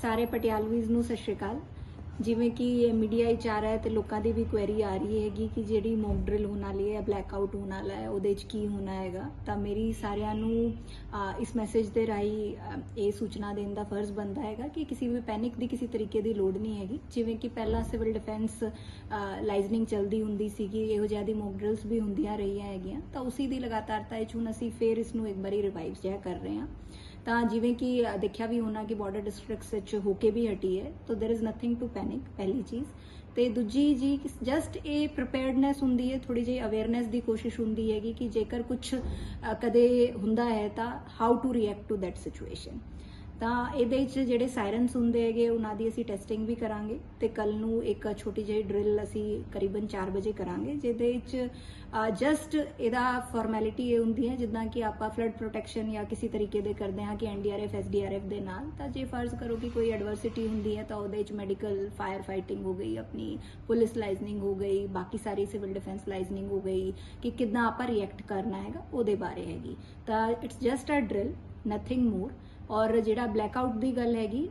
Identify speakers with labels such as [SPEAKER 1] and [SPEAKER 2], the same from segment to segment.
[SPEAKER 1] ਸਾਰੇ ਪਟਿਆਲਵੀਜ਼ ਨੂੰ ਸਤਿ ਸ਼੍ਰੀ ਅਕਾਲ। ਜਿਵੇਂ ਕਿ ਮੀਡੀਆ ਵਿੱਚ ਆ ਰਿਹਾ ਹੈ ਤੇ ਲੋਕਾਂ ਦੀ ਵੀ ਕੁਐਰੀ ਆ ਰਹੀ ਹੈਗੀ ਕਿ ਜਿਹੜੀ ਮੌਕ ਡਰਿਲ ਹੋਣ ਵਾਲੀ ਹੈ ਬਲੈਕ ਆਊਟ ਹੋਣ ਵਾਲਾ ਹੈ, ਉਹਦੇ ਵਿੱਚ ਕੀ ਹੋਣਾ ਹੈਗਾ। ਤਾਂ ਮੇਰੀ ਸਾਰਿਆਂ ਨੂੰ ਇਸ ਮੈਸੇਜ ਦੇ ਰਾਹੀਂ ਇਹ ਸੂਚਨਾ ਦੇਣ ਦਾ ਫਰਜ਼ ਬਣਦਾ ਹੈਗਾ ਕਿ ਕਿਸੇ ਵੀ ਪੈਨਿਕ ਦੀ ਕਿਸੇ ਤਰੀਕੇ ਦੀ ਲੋੜ ਨਹੀਂ ਹੈਗੀ। ਜਿਵੇਂ ਕਿ ਪਹਿਲਾਂ ਸਿਵਲ ਡਿਫੈਂਸ ਲਾਈਜ਼ਨਿੰਗ ਚਲਦੀ ਹੁੰਦੀ ਸੀਗੀ, ਇਹੋ ਜਿਹਾ ਦੀ ਮੌਕ ਡਰਿਲਸ ਵੀ ਹੁੰਦੀਆਂ ਰਹੀਆਂ ਹੈਗੀਆਂ। ਤਾਂ ਉਸੇ ਦੀ ਲਗਾਤਾਰਤਾ ਵਿੱਚ ਹੁਣ ਅਸੀਂ ਫੇਰ ਇਸ ਨੂੰ ਇੱਕ ਵਾਰੀ ਰਿਵਾਈਵ ਜਿਹਾ ਕਰ ਰਹੇ ਹਾਂ। ਤਾਂ ਜਿਵੇਂ ਕਿ ਅ, ਦੇਖਿਆ ਵੀ ਹੋਣਾ ਕਿ ਬਾਰਡਰ ਡਿਸਟ੍ਰਿਕਟਸ ਵਿੱਚ ਹੋ ਕੇ ਵੀ ਹਟੀ ਹੈ ਤਾਂ there is nothing to panic ਪਹਿਲੀ ਚੀਜ਼ ਤੇ ਦੂਜੀ ਜੀ ਜਸਟ ਇਹ ਪ੍ਰੀਪੇਅਰਡਨੈਸ ਹੁੰਦੀ ਹੈ ਥੋੜੀ ਜਿਹੀ ਅਵੇਅਰਨੈਸ ਦੀ ਕੋਸ਼ਿਸ਼ ਹੁੰਦੀ ਹੈਗੀ ਕਿ ਜੇਕਰ ਕੁਝ ਕਦੇ ਹੁੰਦਾ ਹੈ ਤਾਂ how to react to that situation ਤਾਂ ਇਹਦੇ ਵਿੱਚ ਜਿਹੜੇ ਸਾਇਰਨਸ ਹੁੰਦੇ ਹੈਗੇ, ਉਹਨਾਂ ਦੀ ਅਸੀਂ ਟੈਸਟਿੰਗ ਵੀ ਕਰਾਂਗੇ ਤੇ ਕੱਲ ਨੂੰ ਇੱਕ ਛੋਟੀ ਜਿਹੀ ਡਰਿਲ ਅਸੀਂ ਕਰੀਬਨ 4 ਵਜੇ ਕਰਾਂਗੇ, ਜਿਹਦੇ ਵਿੱਚ ਜਸਟ ਇਹਦਾ ਫਾਰਮੈਲਿਟੀ ਇਹ ਹੁੰਦੀ ਹੈ, ਜਿੱਦਾਂ ਕਿ ਆਪਾਂ ਫਲੱਡ ਪ੍ਰੋਟੈਕਸ਼ਨ ਜਾਂ ਕਿਸੇ ਤਰੀਕੇ ਦੇ ਕਰਦੇ ਹਾਂ ਕਿ ਐਨਡੀਆਰਐਫ ਐਸਡੀਆਰਐਫ ਦੇ ਨਾਲ, ਤਾਂ ਜੇ ਫਰਜ਼ ਕਰੋ ਕਿ ਕੋਈ ਐਡਵਰਸਿਟੀ ਹੁੰਦੀ ਹੈ ਤਾਂ ਉਹਦੇ ਵਿੱਚ ਮੈਡੀਕਲ ਫਾਇਰ ਫਾਈਟਿੰਗ ਹੋ ਗਈ, ਆਪਣੀ ਪੁਲਿਸ ਲਾਈਜ਼ਨਿੰਗ ਹੋ ਗਈ, ਬਾਕੀ ਸਾਰੀ ਸਿਵਲ ਡਿਫੈਂਸ ਲਾਈਜ਼ਨਿੰਗ ਹੋ ਗਈ, ਕਿ ਕਿੱਦਾਂ ਆਪਾਂ ਰਿਐਕਟ ਕਰਨਾ ਹੈਗਾ ਉਹਦੇ ਬਾਰੇ ਹੈਗੀ। ਤਾਂ it's just a drill nothing more ਔਰ ਜਿਹੜਾ ਬਲੈਕਆਊਟ ਦੀ ਗੱਲ ਹੈਗੀ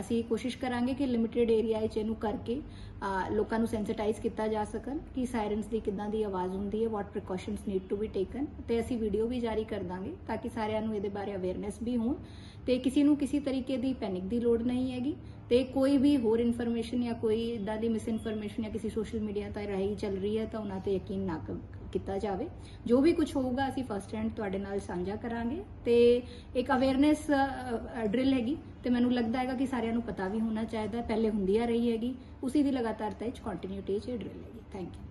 [SPEAKER 1] ਅਸੀਂ ਕੋਸ਼ਿਸ਼ ਕਰਾਂਗੇ ਕਿ ਲਿਮਿਟਿਡ ਏਰੀਆ 'ਚ ਇਹਨੂੰ ਕਰਕੇ ਲੋਕਾਂ ਨੂੰ ਸੈਂਸਿਟਾਈਜ਼ ਕੀਤਾ ਜਾ ਸਕਣ ਕਿ ਸਾਇਰਨਸ ਦੀ ਕਿੱਦਾਂ ਦੀ ਆਵਾਜ਼ ਹੁੰਦੀ ਹੈ what precautions need to be taken ਤੇ ਅਸੀਂ ਵੀਡੀਓ ਵੀ ਜਾਰੀ ਕਰ ਦਾਂਗੇ ਤਾਂ ਕਿ ਸਾਰਿਆਂ ਨੂੰ ਇਹਦੇ ਬਾਰੇ ਅਵੇਅਰਨੈਸ ਵੀ ਹੋਣ ਤੇ ਕਿਸੇ ਨੂੰ ਕਿਸੇ ਤਰੀਕੇ ਦੀ ਪੈਨਿਕ ਦੀ ਲੋੜ ਨਹੀਂ ਹੈਗੀ ਤੇ ਕੋਈ ਵੀ ਹੋਰ ਇਨਫੋਰਮੇਸ਼ਨ ਜਾਂ ਕੋਈ ਇਦਾਂ ਦੀ ਮਿਸ ਇਨਫੋਰਮੇਸ਼ਨ ਜਾਂ ਕਿਸੇ ਸੋਸ਼ਲ ਮੀਡੀਆ ਤੇ ਰਾਹੀਂ ਚੱਲ ਰਹੀ ਹੈ ਤਾਂ ਉਹਨਾਂ ਤੇ ਯਕੀਨ ਨਾ ਕ- ਕੀਤਾ ਜਾਵੇ। ਜੋ ਵੀ ਕੁਝ ਹੋਊਗਾ, ਅਸੀਂ ਫਸਟ ਹੈਂਡ ਤੁਹਾਡੇ ਨਾਲ ਸਾਂਝਾ ਕਰਾਂਗੇ ਤੇ ਇੱਕ ਅਵੇਅਰਨੈਸ ਡਰਿਲ ਹੈਗੀ ਤੇ ਮੈਨੂੰ ਲੱਗਦਾ ਹੈਗਾ ਕਿ ਸਾਰਿਆਂ ਨੂੰ ਪਤਾ ਵੀ ਹੋਣਾ ਚਾਹੀਦਾ, ਪਹਿਲੇ ਹੁੰਦੀ ਆ ਰਹੀ ਹੈਗੀ। ਉਸੇ ਦੀ ਲਗਾਤਾਰਤਾ ਵਿੱਚ ਕੰਟੀਨਿਊਟੀ ਚ ਡਰਿਲ ਹੈਗੀ। Thank you